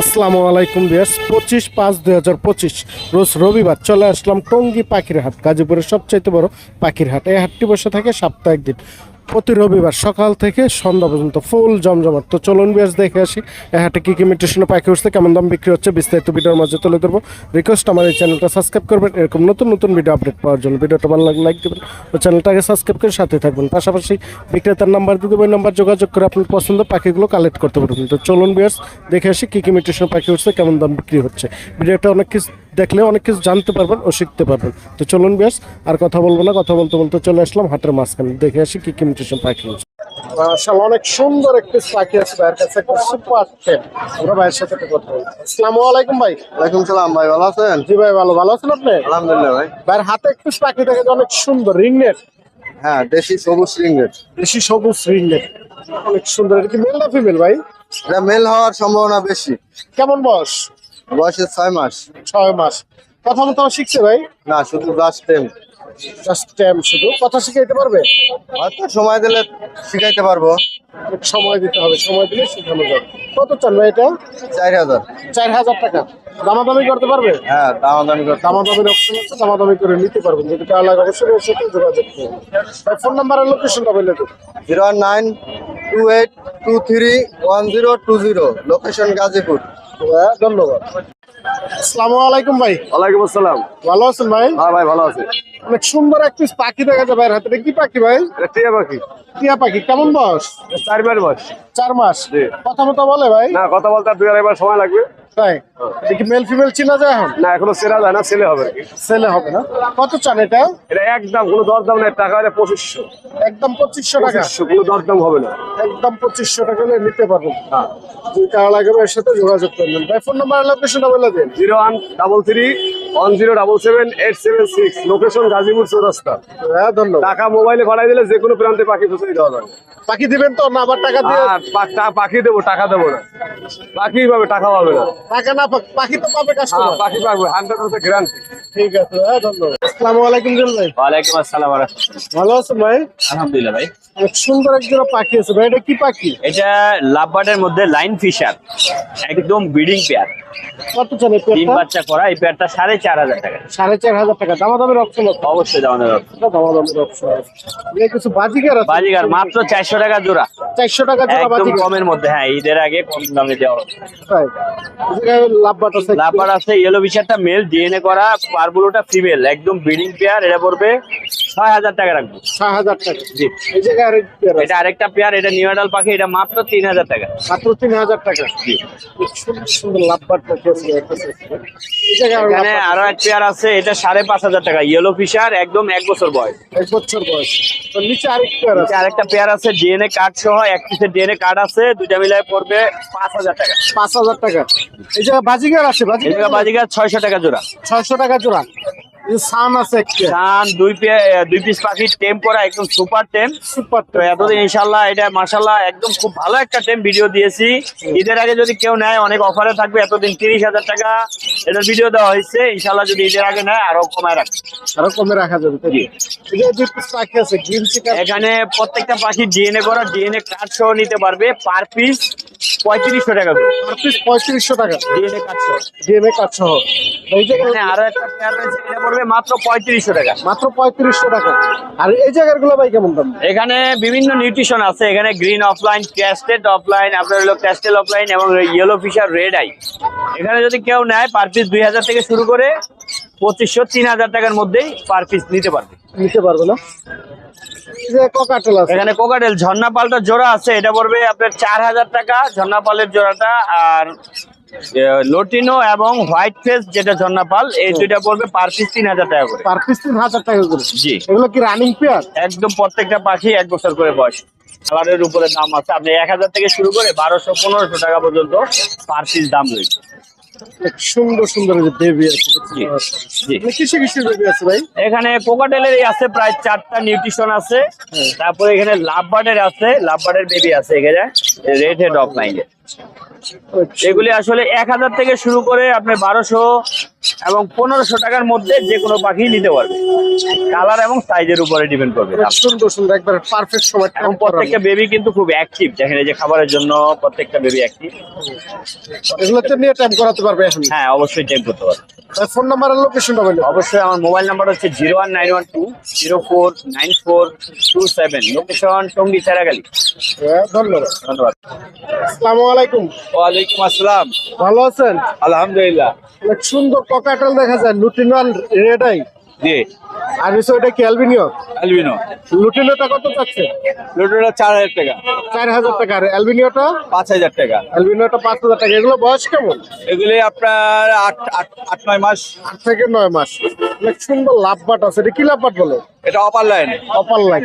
আসসালামু আলাইকুম বিয়াস পঁচিশ পাঁচ দুই হাজার পঁচিশ, রোজ রবিবার চলে আসলাম টঙ্গী পাখির হাট, গাজীপুরের সবচাইতে বড় পাখির হাট। এই হাটটি বসে থাকে সাপ্তাহিক একদিন প্রতি রবিবার সকাল থেকে সন্ধ্যা পর্যন্ত ফুল জমজমাট। তো চলুন বিয়াস, দেখে আসি হাটে কী কী মিটেশনে পাখি উঠছে কেমন দাম বিক্রি হচ্ছে, বিস্তারিত ভিডিওর মাঝে তুলে ধরবো। রিকোয়েস্ট আমার এই চ্যানেলটা সাবস্ক্রাইব করবেন, এরকম নতুন নতুন ভিডিও আপডেট পাওয়ার জন্য। ভিডিওটা ভালো লাগলে লাইক দেবেন, ও চ্যানেলটাকে সাবস্ক্রাইব করে সাথে থাকবেন। পাশাপাশি বিক্রেতার নাম্বার দিয়ে দেবো নাম্বার যোগাযোগ করে আপনার পছন্দ পাখিগুলো কালেক্ট করতে পারবেন। তো চলুন বিয়ার্স দেখে আসি কী কী মিটেশন পাখি উঠছে কেমন দাম বিক্রি হচ্ছে। ভিডিওটা অনেক কিছু দেখলে অনেক কিছু জানতে পারবেন ও শিখতে পারবেন। তো চলুন বেশ আর কথা বলব না, কথা বলতে বলতে চলে আসলাম হাটের মাঝখানে। দেখে আসি কী কী মিটেশন পাখি মাশাআল্লাহ অনেক সুন্দর একটি পাখি আছে ভাইয়ের কাছে একটা সুপার টেপ আমরা ভাইয়ের সাথে একটু কথা বলব। আসসালামু আলাইকুম ভাই। ওয়ালাইকুম সালাম ভাই ভালো আছেন? জি ভাই ভালো। ভালো আছেন আপনি? আলহামদুলিল্লাহ ভাই। ভাইয়ের হাতে একটু পাখি দেখে অনেক সুন্দর রিংনেট হ্যাঁ দেশি সবুজ রিঙ্গেট বেশি সবুজ রিংনেট অনেক সুন্দর এটা কি মেল না ফিমেল ভাই? এটা মেল হওয়ার সম্ভাবনা বেশি। কেমন বয়স? বয়সের ছয় মাস। ছয় মাস। কথা মতো শিখছে ভাই? না শুধু জাস্ট টেম জাস্ট টাইম শুধু। কথা শিখাইতে পারবে? হয়তো সময় দিলে শিখাইতে পারব। সময় দিতে হবে। সময় দিলে শেখানো যাবে। কত চান ভাই এটা? চার হাজার। চার হাজার টাকা। দামাদামি করতে পারবে? হ্যাঁ দামাদামি করতে দামাদামির অপশন আছে দামাদামি করে নিতে পারবেন। যদি কারও লাগে অবশ্যই ওর সাথে যোগাযোগ করুন। ভাই ফোন নাম্বার আর লোকেশনটা বলে দিন। Zero nine two eight two three one zero two zero. Location Gazipur. হ্যাঁ, ধন্যবাদ। আসসালামু আলাইকুম ভাই। ওয়ালাইকুম আসসালাম। ভালো আছেন ভাই? হ্যাঁ ভাই ভালো আছি। অনেক সুন্দর একটি পাখি দেখা যায় ভাইয়ের হাতে। কি পাখি ভাই? টিয়া পাখি। টিয়া পাখি। কেমন বয়স? চারবার বয়স। চার মাস। কথা মতো বলে ভাই। না কথা বলতে দুই আড়াইবার সময় লাগবে। তাই? কি মেল ফিমেল চিনা যায় এখন? না এখনও সেরা যায় না ছেলে হবে। ছেলে হবে না। কত চান এটা? এটা একদম কোনো দরদাম নেই টাকা হলে পঁচিশশো। একদম পঁচিশশো টাকা? কোনো দরদাম হবে না। একদম পঁচিশশো টাকা হলে নিতে পারবেন। যদি কারও লাগবে এর সাথে যোগাযোগ করবেন। ভাই ফোন নাম্বার লোকেশনটা বলে দিন। Zero one double three one zero double seven eight seven six location Gazipur Chowrasta. হ্যাঁ ধন্যবাদ। টাকা মোবাইলে পাঠাই দিলে যে কোনো প্রান্তে পাখি দেওয়া যাবে। পাখি দিবেন তো? না আবার টাকা দিয়ে পাখি দেবো টাকা দেবো না। পাখি পাবে টাকা পাবে না। টাকা না পাখি তো পাবে হ্যাঁ, কাস্টমার পাখি পাবে হান্ড্রেড পার্সেন্ট গ্যারান্টি ঠিক আছে হ্যাঁ ধন্যবাদ। আসসালামু আলাইকুম জুল ভাই। ওয়ালাইকুম আসসালাম ভালো আছেন ভাই? আলহামদুলিল্লাহ ভাই। অনেক সুন্দর এক পাখি আছে ভাই এটা কি পাখি? এটা লাভবার্ডের মধ্যে লাইন ফিশার একদম ব্রিডিং পেয়ার। কত চান এই তিন পেয়ারটা বাচ্চা করা এই পেয়ারটা সাড়ে চার হাজার টাকা। সাড়ে চার হাজার টাকা। দামাদামের অপশন আছে অবশ্যই দাম দামাদামের অপশন আছে এখানে কিছু বাজিকার আছে? বাজিগার মাত্র চারশো টাকা জোড়া। চারশো টাকা জোড়া একদম বাজিকার কমের মধ্যে হ্যাঁ ঈদের আগে কম দামে দেওয়া জায়গায় আছে? লাভবার্ড আছে ইয়েলো ফিশারটা মেল ডিএনএ করা পারবুলোটা ফিমেল একদম ব্রিডিং পেয়ার এটা পড়বে ছয় হাজার টাকা রাখব। ছয় হাজার টাকা জি। এই জায়গায় আরেক পেয়ার আছে। এটা আরেকটা পেয়ার এটা নিউ আডাল পাখি এটা মাত্র তিন হাজার টাকা। মাত্র তিন হাজার টাকা জি। সুন্দর সুন্দর পাখি আছে আরও এখানে আরও এক পেয়ার আছে এটা সাড়ে পাঁচ হাজার টাকা। ইয়েলো ফিশার একদম এক বছর বয়স। এক বছর বয়স। তো নিচে আরেক পেয়ার আছে। নিচে আরেকটা পেয়ার আছে ডিএনএ কার্ড সহ এক পিসের ডিএনএ কার্ড আছে দুইটা মিলাই পড়বে পাঁচ হাজার টাকা। পাঁচ হাজার টাকা। এই জায়গায় বাজিকার আছে জায়গা বাজিকার ছয়শো টাকা জোড়া। ছয়শো টাকা জোড়া। সান আছে ধান দুই দুই পিস পাখি টেম করা একদম সুপার টেম। সুপার তো এতদিন ইনশাল্লাহ এটা একদম খুব ভালো একটা টেম ভিডিও দিয়েছি। ঈদের আগে যদি কেউ নেয় অনেক অফারে থাকবে এতদিন তিরিশ হাজার টাকা এটার ভিডিও দেওয়া হয়েছে। ইনশাল্লাহ যদি ঈদের আগে নেয় আরও কমায় রাখবে। আরও কমে রাখা যাবে এখানে প্রত্যেকটা পাখি ডিএনএ করা ডিএনএ কার্ড সহ নিতে পারবে পার পিস পঁয়ত্রিশশো টাকা করে। পঁয়ত্রিশশো টাকা। ডিএনএ এই জায়গায় এখানে আরও একটা পেয়ার রয়েছে এটা পড়বে মাত্র পঁয়ত্রিশশো টাকা। মাত্র পঁয়ত্রিশশো টাকা। আর এই জায়গারগুলো ভাই কেমন দাম? এখানে বিভিন্ন নিউট্রিশন আছে। এখানে গ্রিন অফলাইন ক্যাস্টেড অফলাইন আপনার হলো ক্যাস্টেল অফলাইন এবং ইয়েলো ফিশার রেড আই এখানে যদি কেউ নেয় পার পিস দুই হাজার থেকে শুরু করে পঁচিশশো তিন হাজার টাকার মধ্যেই পার পিস নিতে পারবে। নিতে পারবে না? ককাটেল আছে। এখানে কোকাটেল ঝর্ণা পালটা জোড়া আছে এটা পড়বে আপনার চার হাজার টাকা ঝর্ণা পালের জোড়াটা আর লোটিনো এবং হোয়াইট ফেস যেটা ঝর্ণা পাল এই দুইটা পড়বে পার পিস তিন হাজার টাকা করে। পার পিস তিন হাজার টাকা করে। জি। এগুলো কি রানিং পেয়ার একদম প্রত্যেকটা পাখি এক বছর করে বয়স। কালারের উপরে দাম আছে। আপনি এক হাজার থেকে শুরু করে বারোশো পনেরোশো টাকা পর্যন্ত পার পিস দাম রয়েছে। সুন্দর সুন্দর যে বেবি আছে কিসে কিসে বেবি আছে ভাই? এখানে কোকাটেলের আছে প্রায় চারটা নিউট্রিশন আছে। তারপরে এখানে লাভ বার্ডের আছে লাভ বার্ডের বেবি আছে এখানে রেড হেড অফলাইন এগুলি আসলে এক হাজার থেকে শুরু করে আপনি বারোশো এবং পনেরোশো টাকার মধ্যে যে কোনো পাখি নিতে পারবে। কালার এবং সাইজের উপরে ডিপেন্ড করবে। সুন্দর সুন্দর একবার পারফেক্ট সময় এবং প্রত্যেকটা বেবি কিন্তু খুব অ্যাক্টিভ দেখেন এই যে খাবারের জন্য প্রত্যেকটা বেবি অ্যাক্টিভ এগুলো তো নিয়ে টাইম করাতে পারবে এখন। হ্যাঁ অবশ্যই টাইম করতে পারবে। ফোন নাম্বার আর লোকেশনটা বলুন অবশ্যই আমার মোবাইল নাম্বার হচ্ছে zero one nine one two zero four nine four two seven location Tongi Cheragali ধন্যবাদ। ধন্যবাদ। আসসালামু আলাইকুম। ওয়ালাইকুম আসসালাম। ভালো আছেন? আলহামদুলিল্লাহ। অনেক সুন্দর ককাটেল দেখা যায় লুটিনাল রেডাই। জি। আর ওটা কি অ্যালবিনিও অ্যালবিনো লুটিনোটা কত চাচ্ছে? লুটোটা চার হাজার টাকা। চার হাজার টাকা। আর অ্যালবিনিওটা পাঁচ হাজার টাকা। অ্যালবিনিওটা পাঁচ হাজার টাকা। এগুলো বয়স কেমন? এগুলি আপনার আট আট আট নয় মাস। আট থেকে নয় মাস। অনেক সুন্দর লাভবাট আছে। এটা কি লাভবাট বলে? এটা অপার লাইন অপার লাইন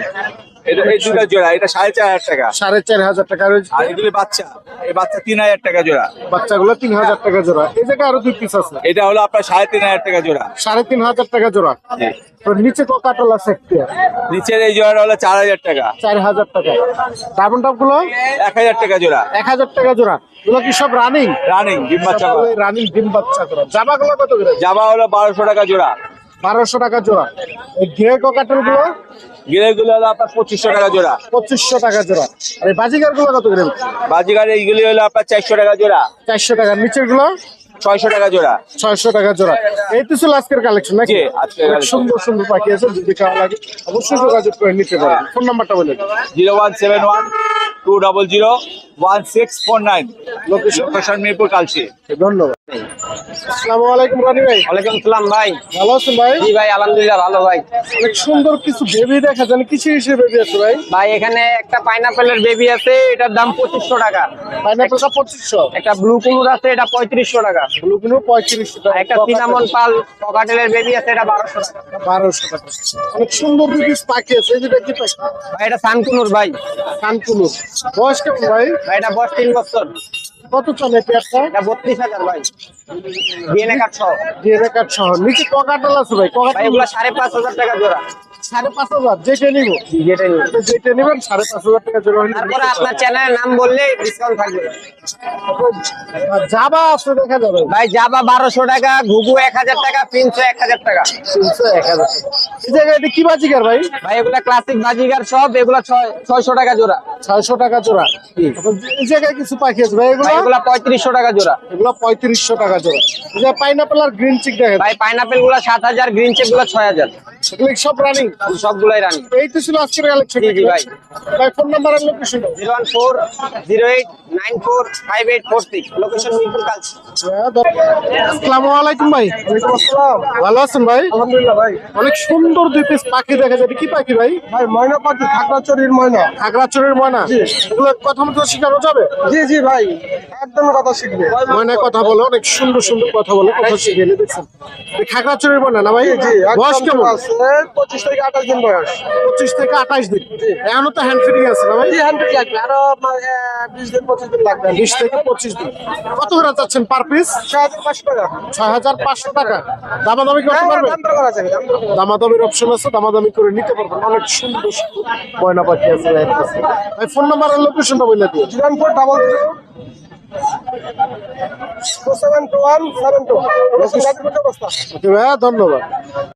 এটা এই দুটা জোড়া। এটা সাড়ে চার হাজার টাকা। সাড়ে চার হাজার টাকা। আর এগুলি বাচ্চা। এই বাচ্চা তিন হাজার টাকা জোড়া। বাচ্চাগুলো তিন হাজার টাকা জোড়া। এই জায়গায় আরও দুই পিস আছে। এটা হলো আপনার সাড়ে তিন হাজার টাকা জোড়া। সাড়ে তিন হাজার টাকা জোড়া। নিচে ককাটল আছে নিচের এই জোড়াটা হলো চার হাজার টাকা। চার হাজার টাকা। ডায়মন্ড টপগুলো এক হাজার টাকা জোড়া। এক হাজার টাকা জোড়া। এগুলো কি সব রানিং রানিং ডিম বাচ্চা রানিং ডিম বাচ্চা করা। জামা গুলো কত করে? হলো বারোশো টাকা জোড়া। বারোশো টাকা জোড়া। এই গ্রে ককাটেলগুলো গিরে গুলো হলো আপনার পঁচিশশো টাকা জোড়া। পঁচিশশো টাকা জোড়া। আর এই বাজিকারগুলো কত করে? বাজিগার এইগুলি হলো আপনার চারশো টাকা জোড়া। চারশো টাকা। নিচেরগুলো ছয়শো টাকা জোড়া। ছয়শো টাকা জোড়া। এই তো ছিল আজকের কালেকশন নাকি। সুন্দর সুন্দর পাখি আছে যদি খাওয়া লাগে অবশ্যই যোগাযোগ করে নিতে পারেন। ফোন নাম্বারটা বলে zero one seven one two double zero one six four nine. Location Mirpur Kalshi ধন্যবাদ। আসসালামু আলাইকুম রানি ভাই। ওয়ালাইকুম ভাই। ভালো আছেন ভাই? জি ভাই আলহামদুলিল্লাহ ভালো ভাই। অনেক সুন্দর কিছু বেবি দেখা যান কিছু হিসেবে বেবি আছে ভাই? ভাই এখানে একটা পাইনাপেলের বেবি আছে এটার দাম পঁচিশশো টাকা। পাইনাপেলটা একটা ব্লু কুলুর আছে এটা পঁয়ত্রিশশো টাকা। ব্লুগুলো পঁয়ত্রিশশো আর টাকা একটা সিনামন পাল ককাটেলের বেবি আছে এটা বারোশো টাকা। বারোশো টাকা। অনেক সুন্দর দুই পাখি আছে যেটা কি পাখি ভাই এটা সানকুনুর ভাই। কানকুলু বয়স কেমন ভাই? ভাই এটা বয়স তিন বছর। কত চলে পেয়ারটা বত্রিশ হাজার ভাই। ডিএনএ কার্ড সহ। দিয়ে রেখার শহর নিচে ককাটাল আছে ভাই ভাই ককাটাল এগুলো সাড়ে পাঁচ হাজার টাকা জোড়া। সাড়ে পাঁচ হাজার যেটা নিব। যেটা নেবেন সাড়ে পাঁচ হাজার টাকা জোড়া হলে তারপরে আপনার চ্যানেলের নাম বললে ডিসকাউন্ট থাকবে। জাবা আছে দেখা যাবে। ভাই জাবা বারোশো টাকা ঘুঘু এক হাজার টাকা পিনশো এক হাজার টাকা। তিনশো এক হাজার টাকা। এটা কি বাজিকার ভাই? ভাই এগুলা ক্লাসিক সব এগুলা ছয় ছয়শো টাকা জোড়া। ছয়শো টাকা জোড়া। এই জায়গায় কিছু পাখি আছে ভাই এগুলো? এগুলা পঁয়ত্রিশশো টাকা জোড়া। এগুলো পঁয়ত্রিশশো টাকা জোড়া। এই যে পাইনাপেল আর গ্রিন চিক দেখা ভাই পাইনাপেলগুলা সাত হাজার গ্রিন চেকগুলা ছয় হাজার। সব রানিং সবগুলাই রানি। এই তো ছিল আজকের কালেকশন জি, ভাই। ভাই ফোন নাম্বার আর location zero one four zero eight nine four five eight four six. Location Mirpur কাজ আসসালামু আলাইকুম ভাই। ভালো আছেন ভাই? আলহামদুলিল্লাহ ভাই। অনেক সুন্দর দুই পিস পাখি দেখা যায়। কি পাখি ভাই? ভাই ময়না পাখি খাগড়াছড়ির ময়না। খাগড়াচড়ের ময়না। এগুলো কথা মতো শেখানো যাবে? জি জি ভাই। একদম কথা শিখবে। ময়না কথা বলে অনেক সুন্দর সুন্দর কথা বলে কথা শিখে দেখছেন। এই ময়না না ভাই? জি বয়স কেমন? পঁচিশ থেকে আঠাশ দিন বয়স। পঁচিশ থেকে আঠাশ দিন। এখনও তো হ্যান্ড ফিটিং আছে না ভাই? হ্যান্ড লাগবে। আরও বিশ দিন পঁচিশ দিন লাগবে। বিশ থেকে পঁচিশ দিন। কত করে চাচ্ছেন পার পিস ছয় হাজার পাঁচশো টাকা। ছয় হাজার পাঁচশো টাকা। দামাদামি করতে হ্যাঁ, পারবেন দাম দর করা যাবে, দাম দর করা যাবে। দামাদামির অপশন আছে দামাদামি করে নিতে পারবেন। অনেক সুন্দর ময়না পাখি আছে ভাই ফোন নাম্বার আর লোকেশনটা বলে দিও। জিরো ফোর ডাবল ধন্যবাদ।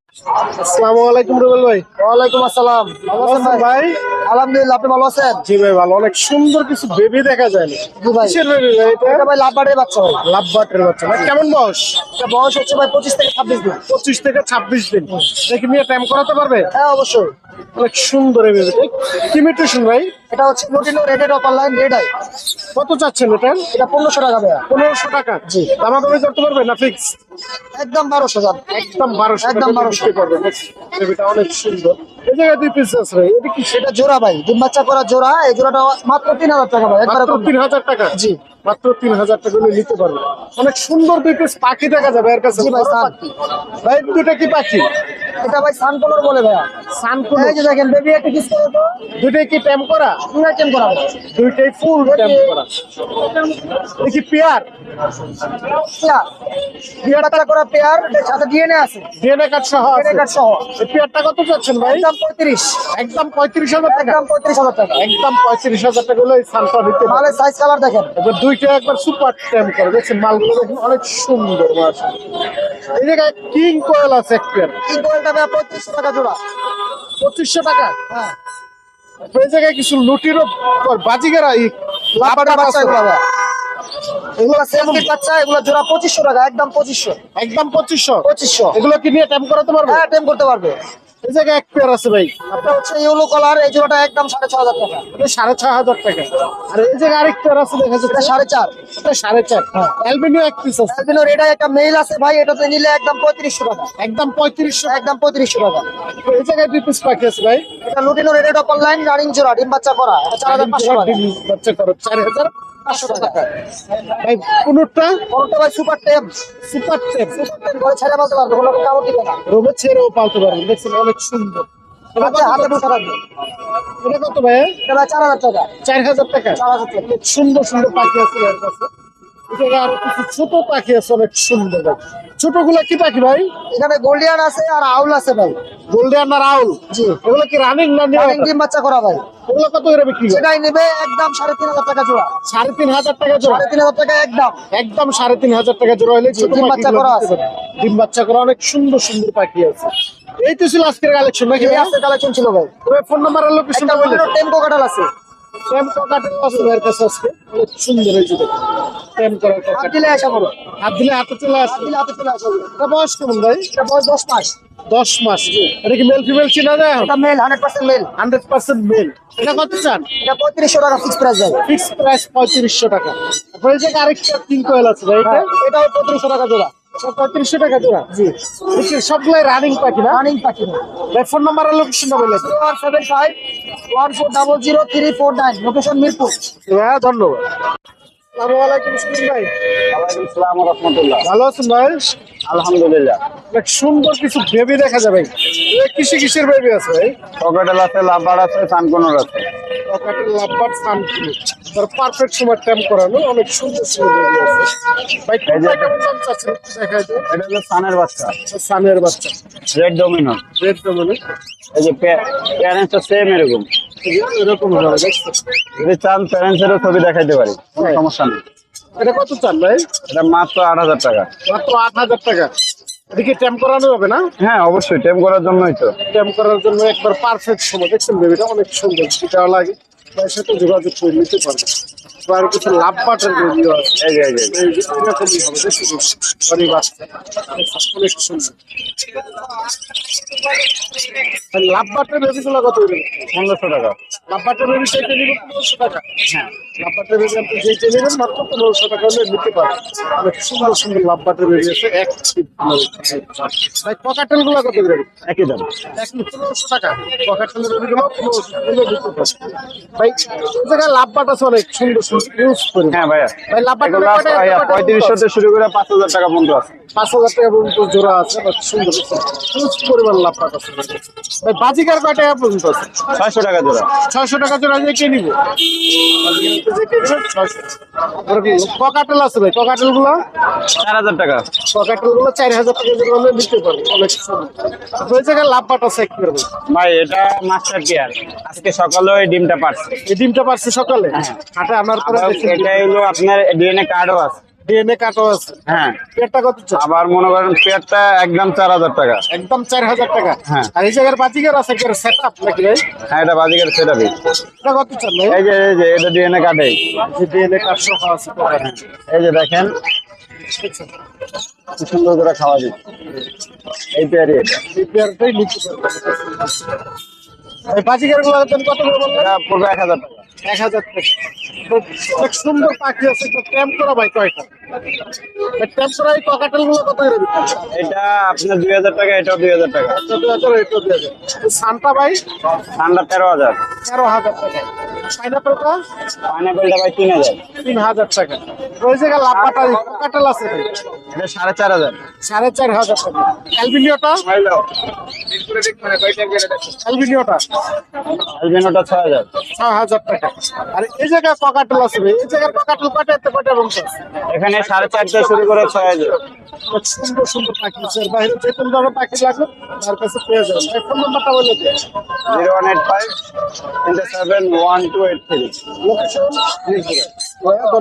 আসসালামু আলাইকুম রুবেল ভাই। ওয়ালাইকুম আসসালাম। ভাই? আলহামদুলিল্লাহ আপনি ভালো আছেন? জি ভাই ভালো। অনেক সুন্দর কিছু বেবি দেখা যায়। জি ভাই। কিসের বেবি ভাই এটা? এটা ভাই লাভবারের বাচ্চা ভাই। লাভবাটের বাচ্চা। ভাই কেমন বয়স? এটা বয়স হচ্ছে ভাই পঁচিশ থেকে ছাব্বিশ দিন। পঁচিশ থেকে ছাব্বিশ দিন। দেখি নিয়ে টাইম করাতে পারবে? হ্যাঁ অবশ্যই। অনেক সুন্দর এই বেবি কি মিউটেশন ভাই? এটা হচ্ছে প্লোটিনো রেডেড অপার লাইন রেড আই কত চাচ্ছেন এটা? এটা পনেরোশো টাকা ভাইয়া। পনেরোশো টাকা। জি। দামাদামি করতে পারবে না ফিক্স একদম বারোশো দাম। একদম বারোশো একদম 1200 দিতে পারবে অনেক সুন্দর। এই জায়গায় দুই পিস আছে ভাই এটা কি? এটা জোড়া ভাই ডিম বাচ্চা করা জোড়া। এই জোড়াটা মাত্র তিন হাজার টাকা ভাই একবারে তিন হাজার টাকা? জি। মাত্র তিন হাজার টাকা হলে নিতে পারবে অনেক সুন্দর দুই পিস পাখি দেখা যাবে এর কাছে। ভাই, সান। ভাই দুটা কি পাখি? এটা ভাই বলে ভাইয়া। সানকুলো এই যে দেখেন বেবি একটা কিস করে তো দুটাই কি ট্যাম করা? পুরো করা দুইটাই ফুল করা। দেখি পেয়ার? পেয়ার। বিয়াটা করা পেয়ার সাথে ডিএনএ আছে। ডিএনএ সহ আছে। ডিএনএ সহ। এই পেয়ারটা কত চাচ্ছেন ভাই? একদম পঁয়ত্রিশ। একদম পঁয়ত্রিশ হাজার টাকা। একদম পঁয়ত্রিশ হাজার টাকা। একদম পঁয়ত্রিশ হাজার টাকা হলে এই সানটা নিতে মালের সাইজ কালার দেখেন। এবার দুইটা একবার সুপার ট্যাম করে। দেখছেন মালগুলো দেখুন অনেক সুন্দর মাশাআল্লাহ। এই জায়গায় কিং কোয়েল আছে এক পেয়ার। এই কোয়েলটা টাকা জোড়া। পঁচিশশো টাকা? হ্যাঁ। জায়গায় কিছু লুটিরও উপর লাপাটা বাচ্চা। এগুলো। এগুলো বাচ্চা এগুলো জোড়া পঁচিশশো টাকা একদম পঁচিশশো। একদম পঁচিশশো? পঁচিশশো। এগুলো কি নিয়ে ট্যাম করাতে পারবে? হ্যাঁ করতে পারবে। এই জায়গায় এক পেয়ার আছে ভাই। আপনার হচ্ছে ইয়েলো কালার এই জোড়াটা একদম সাড়ে ছ হাজার টাকা। এটা সাড়ে ছয় হাজার টাকা। আর এই জায়গায় আরেক পেয়ার আছে দেখা যাচ্ছে। সাড়ে চার। এটা সাড়ে চার। অ্যালবিনিও এক পিস আছে। অ্যালবিনোর এটা একটা মেল আছে ভাই এটাতে নিলে একদম পঁয়ত্রিশশো টাকা। একদম পঁয়ত্রিশশো একদম পঁয়ত্রিশশো টাকা। এই জায়গায় দুই পিস পাখি আছে ভাই। এটা লুটিনোর লাইন রানিং জোড়া ডিম বাচ্চা করা। চার হাজার পাঁচশো টাকা। বাচ্চা করো চার হাজার। পাঁচশো টাকা। ভাই কোনটা? কোনটা ভাই super tame super tape super টেম করে ছেড়ে বলতে পারবে কোনো কামড় দিবে না। রোবট ছেড়েও পালতে পারবেন দেখছেন অনেক সুন্দর। এটা হাতে রাখবে। এটা কত ভাই? এটা চার হাজার টাকা। চার হাজার টাকা? চার হাজার টাকা। সুন্দর সুন্দর পাখি আছে এর কাছে। এখানে কিছু ছোট পাখি আছে অনেক সুন্দর ছোটগুলা কি পাখি ভাই? এখানে গোল্ডিয়ান আছে আর আউল আছে ভাই। গোল্ডেন আর রাউল জি। এগুলো কি রানিং না রানিং ডিম বাচ্চা করা ভাই। এগুলো কত করে বিক্রি করে সেটাই নেবে একদম সাড়ে তিন হাজার টাকা জোড়া। সাড়ে তিন হাজার টাকা জোড়া? সাড়ে তিন হাজার টাকা একদম। একদম সাড়ে তিন হাজার টাকা জোড়া হলে ডিম বাচ্চা করা আছে। ডিম বাচ্চা করা অনেক সুন্দর সুন্দর পাখি আছে। এই তো ছিল আজকের কালেকশন নাকি এই আজকে কালেকশন ছিল ভাই। ফোন নাম্বার আর লোকেশনটা বলে টেম্পো কাটাল আছে। টেম কাটার আছে ভাইয়ের কাছে আজকে সুন্দর দেখুন টেম করার হাত দিলে আসা করো হাত দিলে হাতে চলে আসবে দিলে হাতে চলে আসা। এটা বয়স কেমন ভাই? এটা বয়স দশ মাস। দশ মাস। এটা কি মেল ফিমেল চিনা যায়? এটা male hundred percent male hundred percent male এটা কত চান? এটা পঁয়ত্রিশশো টাকা ফিক্স প্রাইস ফিক্স প্রাইস পঁয়ত্রিশশো টাকা। তারপরে আরেকটা তিন কোয়েল আছে ভাই এটা? হ্যাঁ, এটাও পঁয়ত্রিশশো টাকা জোড়া। পঁয়ত্রিশশো টাকা জোড়া? জি। সবগুলাই রানিং পাখি না? রানিং পাখি ফোন নাম্বার আর লোকেশনটা বলে। Seven five one four double zero three four nine location Mirpur. হ্যাঁ ধন্যবাদ। আসসালামু আলাইকুম সুনীল ভাই। ওয়ালাইকুম আসসালাম রহমতুল্লাহ। ভালো আছেন ভাই? আলহামদুলিল্লাহ। অনেক সুন্দর কিছু বেবি দেখা যাবে কিসে কিসের বেবি আছে ভাই? আছে লাভার আছে সানকোনর আছে। লাভবার সানফ্লু তার পারফেক্ট সময় ট্যাম্প করানো অনেক সুন্দর সুন্দর বেবি আছে। ভাই কোনটা কেমন দাম চাচ্ছেন একটু দেখাই এটা হলো সানের বাচ্চা। সানের বাচ্চা। রেড ডোমিনো রেড মানে এই যে প্যারেন্টসটা সেম এরকম। এরকম হবে যদি চান প্যারেন্টসেরও ছবি দেখাইতে পারি কোনো। সমস্যা নেই। এটা কত চান ভাই? এটা মাত্র আট হাজার টাকা। মাত্র আট হাজার টাকা। এদিকে ট্যাম্প করানো হবে না? হ্যাঁ অবশ্যই করার জন্যই তো। ট্যাম্প করার জন্য একবার পারফেক্ট সময়। দেখছেন বেবিটা অনেক সুন্দর। লাগে। তার সাথে যোগাযোগ করে নিতে পারবে। আর কিছু লাভ বাটার বেবিও আছে। এরকমই হবে লাভ বাটার বেবিগুলো কত করে পনেরোশো টাকা। লাভ বাটার বেবি সেটা নিবে পনেরোশো টাকা। হ্যাঁ। লাভ বাটার বেবি আপনি যেটা নেবেন মাত্র পনেরোশো টাকা হলে নিতে পারেন অনেক সুন্দর সুন্দর লাভ বাটার বেবি আছে। এক ভাই পকাটেলগুলো কত করে? একই দাম। এক পনেরোশো টাকা। পকাটেলের বেবিগুলো পনেরোশো টাকা। ভাই জায়গায় লাভ বাট আছে অনেক সুন্দর সুন্দর। ইউজ করে হ্যাঁ ভাইয়া। ভাই লাভ পঁয়ত্রিশশো থেকে শুরু করে পাঁচ হাজার টাকা পর্যন্ত আছে। পাঁচ হাজার টাকা পর্যন্ত জোড়া আছে সুন্দর হিউজ পরিমাণ লাভ পাট আছে ভাই। বাজিকার কয় টাকা পর্যন্ত আছে? ছয়শো টাকা জোড়া। ছয়শো টাকা জোড়া কে নিব? আছে ভাই? গুলো চার হাজার টাকা। গুলো চার হাজার টাকা জোড়া হলে নিতে পারবে। অনেক সুন্দর। ওই জায়গায় লাভ আছে এক করবে ভাই এটা মাস্টার কেয়ার আজকে সকালে ওই ডিমটা পারছে এই ডিমটা পারছে সকালে? হাটে আনার আবার এটা হলো আপনার ডিএনএ কার্ডও আছে। ডিএনএ আছে। হ্যাঁ। পেটটা কত আবার মনে করেন পেয়ারটা একদম চার হাজার টাকা। একদম চার হাজার টাকা। হ্যাঁ। আর এই জায়গার বাজিকার আছে সেট আপ নাকি ভাই? হ্যাঁ এটা বাজিকার সেটা দিই এটা কত চান ভাই? এই যে এই যে এটা ডিএনএ কার্ডেই ডিএনএ কার্ড সহ আছে। এই যে দেখেন সুন্দর করে খাওয়া দিচ্ছে এই পেয়ারই এই পেয়ারটাই নিতে পারবে এই বাজিকারগুলো কত করে বললেন? পড়বে এক হাজার টাকা। এক হাজার টাকা। খুব সুন্দর পাখি আছে ক্যাম্প করা ভাই কয়টা? ট্যাম্প ককাটেলগুলো কত করে এটা আপনার দুই হাজার টাকা টাকা। এই ভাই? টাকা। পাইনাপেলটা? পাইনাপেলটা ভাই টাকা। জায়গায় আছে ভাই? এটা টাকা। টাকা। আর এই জায়গায় ককাটেল আছে ভাই। এই জায়গায় ককাটেল কয়টা এতে কয়টা বংশ আছে? এখানে সাড়ে চারটা শুরু করে ছয় হাজার সুন্দর সুন্দর পাখি আছে। বাইরে যে কোনো ধরনের পাখি লাগবে তার কাছে পেয়ে যাবেন ভাই ফোন নাম্বারটা বলে দিন zero one eight five seven one two eight three. Location